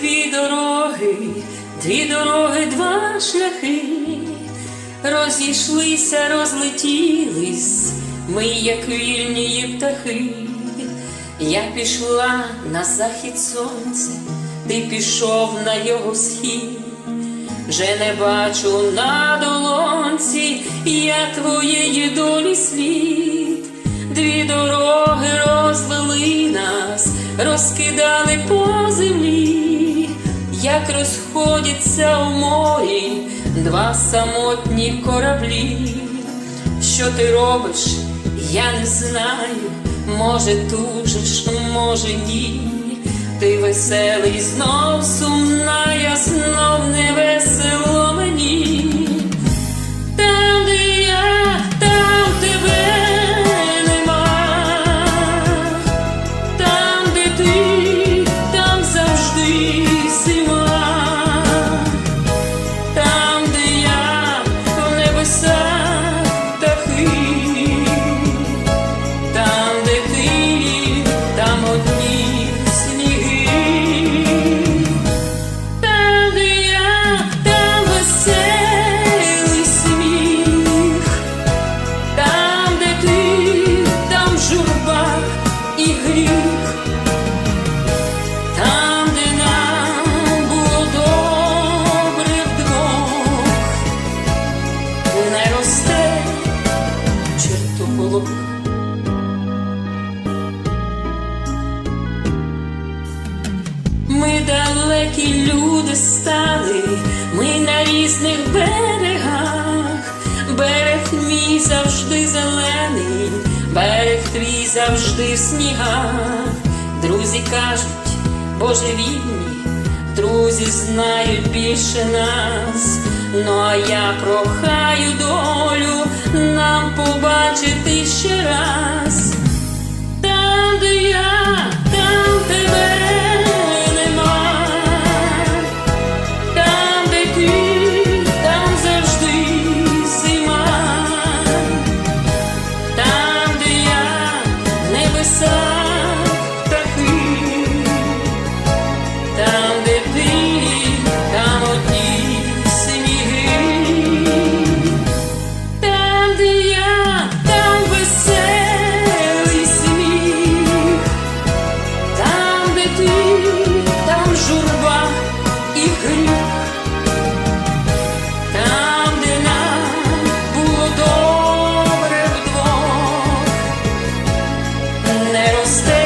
дві дороги, дві дороги, два шляхи, розійшлися, розлетілись, ми, як вільні птахи. Я пішла на захід сонця, ти пішов на його схід, вже не бачу на долонці, я твоєї долі слід, розкидали по землі, як розходяться у морі два самотні кораблі. Що ти робиш, я не знаю, може тужиш, може ні. Ти веселий, знов сумна, Там, де нам вдвох, не росте чертополох. Ми далекі люди стали, ми на різних берегах, берег мій завжди зелений, берег твій завжди в снігах. Друзі кажуть, божевільні, друзі знають більше нас. Ну а я прохаю долю нам побачити ще раз. este